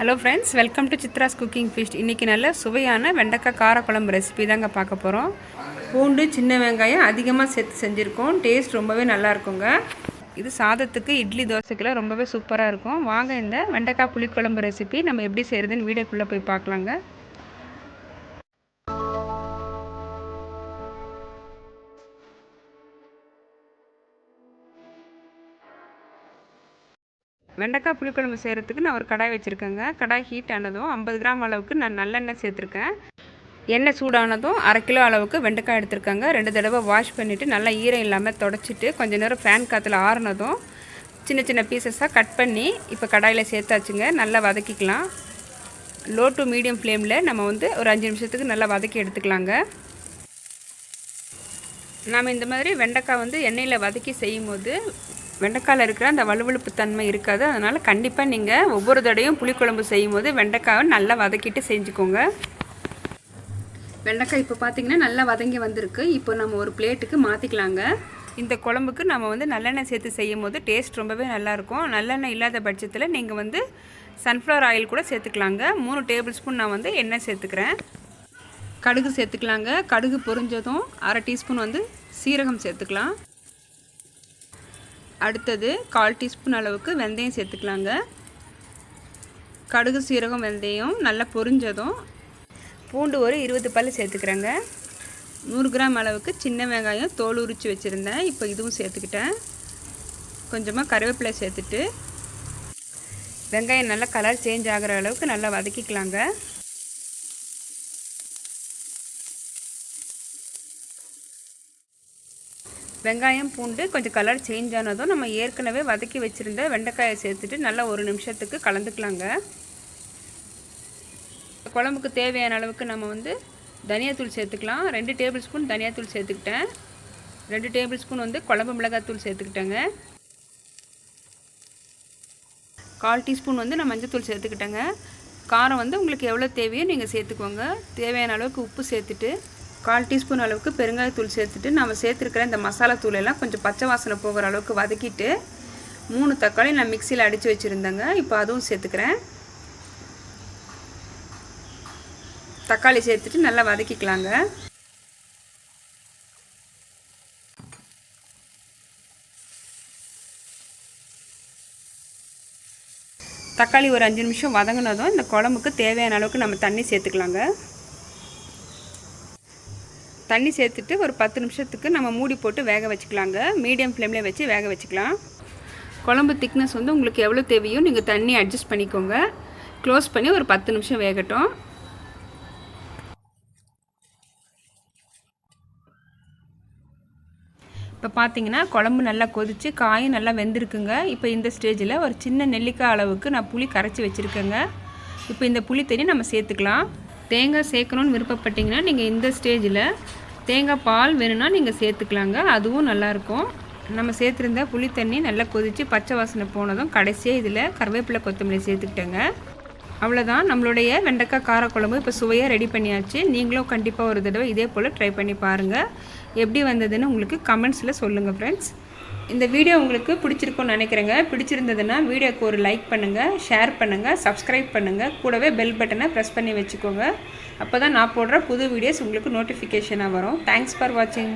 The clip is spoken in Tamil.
Hello friends welcome to Chitra's cooking feast இன்றைக்கி நல்ல சுவையான வெண்டைக்காய் காரக்குழம்பு ரெசிபி தாங்க பார்க்க போகிறோம் பூண்டு சின்ன வெங்காயம் அதிகமாக சேர்த்து செஞ்சுருக்கோம். டேஸ்ட் ரொம்பவே நல்லா இருக்குங்க. இது சாதத்துக்கு இட்லி தோசைக்கெல்லாம் ரொம்பவே சூப்பராக இருக்கும். வாங்க இந்த வெண்டைக்காய் புளிக்குழம்பு ரெசிபி நம்ம எப்படி செய்கிறதுன்னு வீடியோக்குள்ளே போய் பார்க்கலாங்க. வெண்டைக்காய் புளிக்குழம்பு செய்கிறதுக்கு நான் ஒரு கடாய் வச்சுருக்கேங்க. கடாய் ஹீட் ஆனதும் ஐம்பது கிராம் அளவுக்கு நான் நல்லெண்ணெய் சேர்த்துருக்கேன். எண்ணெய் சூடானதும் அரை கிலோ அளவுக்கு வெண்டைக்காய் எடுத்திருக்காங்க. ரெண்டு தடவை வாஷ் பண்ணிவிட்டு நல்லா ஈரம் இல்லாமல் தொடச்சிட்டு கொஞ்சம் நேரம் ஃபேன் காற்றுல ஆறுனதும் சின்ன சின்ன பீசஸாக கட் பண்ணி இப்போ கடாயில் சேர்த்தாச்சுங்க. நல்லா வதக்கிக்கலாம். லோ டு மீடியம் ஃப்ளேமில் நம்ம வந்து ஒரு அஞ்சு நிமிஷத்துக்கு நல்லா வதக்கி எடுத்துக்கலாங்க. நாம் இந்த மாதிரி வெண்டைக்காய் வந்து எண்ணெயில் வதக்கி செய்யும்போது வெண்டைக்காயில் இருக்கிற அந்த வலுவழுப்பு தன்மை இருக்காது. அதனால் கண்டிப்பாக நீங்கள் ஒவ்வொரு தடையும் புளிக்குழம்பு செய்யும்போது வெண்டைக்காவை நல்லா வதக்கிட்டு செஞ்சுக்கோங்க. வெண்டைக்காய் இப்போ பார்த்தீங்கன்னா நல்லா வதங்கி வந்திருக்கு. இப்போ நம்ம ஒரு பிளேட்டுக்கு மாற்றிக்கலாங்க இந்த குழம்புக்கு நம்ம வந்து நல்லெண்ணெய் சேர்த்து செய்யும் போது டேஸ்ட் ரொம்பவே நல்லாயிருக்கும் நல்லெண்ணெய் இல்லாத பட்சத்தில் நீங்கள் வந்து சன்ஃப்ளவர் ஆயில் கூட சேர்த்துக்கலாங்க. மூணு டேபிள் ஸ்பூன் நான் வந்து எண்ணெய் சேர்த்துக்கிறேன். கடுகு சேர்த்துக்கலாங்க. கடுகு பொரிஞ்சதும் அரை டீஸ்பூன் வந்து சீரகம் சேர்த்துக்கலாம். அடுத்தது கால் டீஸ்பூன் அளவுக்கு வெந்தயம் சேர்த்துக்கலாங்க. கடுகு சீரகம் வெந்தயம் நல்லா பொரிஞ்சதும் பூண்டு ஒரு இருபது பல் சேர்த்துக்கிறேங்க. நூறு கிராம் அளவுக்கு சின்ன வெங்காயம் தோல் உரித்து வச்சுருந்தேன். இப்போ இதுவும் சேர்த்துக்கிட்டேன். கொஞ்சமாக கருவேப்பிலை சேர்த்துட்டு வெங்காயம் நல்லா கலர் சேஞ்ச் ஆகிற அளவுக்கு நல்லா வதக்கிக்கலாங்க. வெங்காயம் பூண்டு கொஞ்சம் கலர் சேஞ்ச் ஆனதும் நம்ம ஏற்கனவே வதக்கி வச்சுருந்த வெண்டைக்காயை சேர்த்துட்டு நல்லா ஒரு நிமிஷத்துக்கு கலந்துக்கலாங்க. குழம்புக்கு தேவையான அளவுக்கு நம்ம வந்து தனியாத்தூள் சேர்த்துக்கலாம். ரெண்டு டேபிள் ஸ்பூன் தனியாத்தூள் சேர்த்துக்கிட்டேன். ரெண்டு டேபிள் ஸ்பூன் வந்து குழம்பு மிளகாத்தூள் சேர்த்துக்கிட்டேங்க. கால் டீஸ்பூன் வந்து நான் மஞ்சத்தூள் சேர்த்துக்கிட்டேங்க. காரம் வந்து உங்களுக்கு எவ்வளோ தேவையோ நீங்கள் சேர்த்துக்கோங்க. தேவையான அளவுக்கு உப்பு சேர்த்துட்டு கால் டீஸ்பூன் அளவுக்கு பெருங்காயத்தூள் சேர்த்துட்டு நம்ம சேர்த்துருக்கிற இந்த மசாலா தூள் எல்லாம் கொஞ்சம் பச்சை வாசனை போகிற அளவுக்கு வதக்கிட்டு மூணு தக்காளி நான் மிக்சியில் அடித்து வச்சுருந்தேங்க. இப்போ அதுவும் சேர்த்துக்கிறேன். தக்காளி சேர்த்துட்டு நல்லா வதக்கிக்கலாங்க. தக்காளி ஒரு அஞ்சு நிமிஷம் வதங்கினதும் இந்த குழம்புக்கு தேவையான அளவுக்கு நம்ம தண்ணி சேர்த்துக்கலாங்க. தண்ணி சேர்த்துட்டு ஒரு பத்து நிமிஷத்துக்கு நம்ம மூடி போட்டு வேக வச்சுக்கலாங்க. மீடியம் ஃப்ளேமில் வச்சு வேக வச்சுக்கலாம். குழம்பு திக்னஸ் வந்து உங்களுக்கு எவ்வளோ தேவையோ நீங்கள் தண்ணி அட்ஜஸ்ட் பண்ணிக்கோங்க. க்ளோஸ் பண்ணி ஒரு பத்து நிமிஷம் வேகட்டும். இப்போ பார்த்தீங்கன்னா குழம்பு நல்லா கொதித்து காயும் நல்லா வெந்திருக்குங்க. இப்போ இந்த ஸ்டேஜில் ஒரு சின்ன நெல்லிக்காய் அளவுக்கு நான் புளி கரைச்சி வச்சுருக்கேங்க. இப்போ இந்த புளி தண்ணி நம்ம சேர்த்துக்கலாம். தேங்காய் சேர்க்கணுன்னு விருப்பப்பட்டிங்கன்னா நீங்கள் இந்த ஸ்டேஜில் தேங்காய் பால் வேணும்னா நீங்கள் சேர்த்துக்கலாங்க. அதுவும் நல்லாயிருக்கும். நம்ம சேர்த்துருந்த புளி தண்ணி நல்லா கொதித்து பச்சை வாசனை போனதும் கடைசியாக இதில் கருவேப்பிலை கொத்தமல்லி சேர்த்துக்கிட்டேங்க. அவ்வளோதான் நம்மளுடைய வெண்டைக்காய் காரக்குழம்பு இப்போ சுவையாக ரெடி பண்ணியாச்சு. நீங்களும் கண்டிப்பாக ஒரு தடவை இதே போல் ட்ரை பண்ணி பாருங்கள் எப்படி வந்ததுன்னு உங்களுக்கு கமெண்ட்ஸில் சொல்லுங்கள் ஃப்ரெண்ட்ஸ் இந்த வீடியோ உங்களுக்கு பிடிச்சிருக்கும்னு நினைக்கிறேங்க. பிடிச்சிருந்ததுன்னா வீடியோக்கு ஒரு லைக் பண்ணுங்கள் ஷேர் பண்ணுங்கள் சப்ஸ்கிரைப் பண்ணுங்கள் கூடவே பெல் பட்டனை ப்ரெஸ் பண்ணி வச்சுக்கோங்க. அப்போ தான் நான் போடுற புது வீடியோஸ் உங்களுக்கு நோட்டிஃபிகேஷனாக வரும். தேங்க்ஸ் ஃபார் வாட்சிங்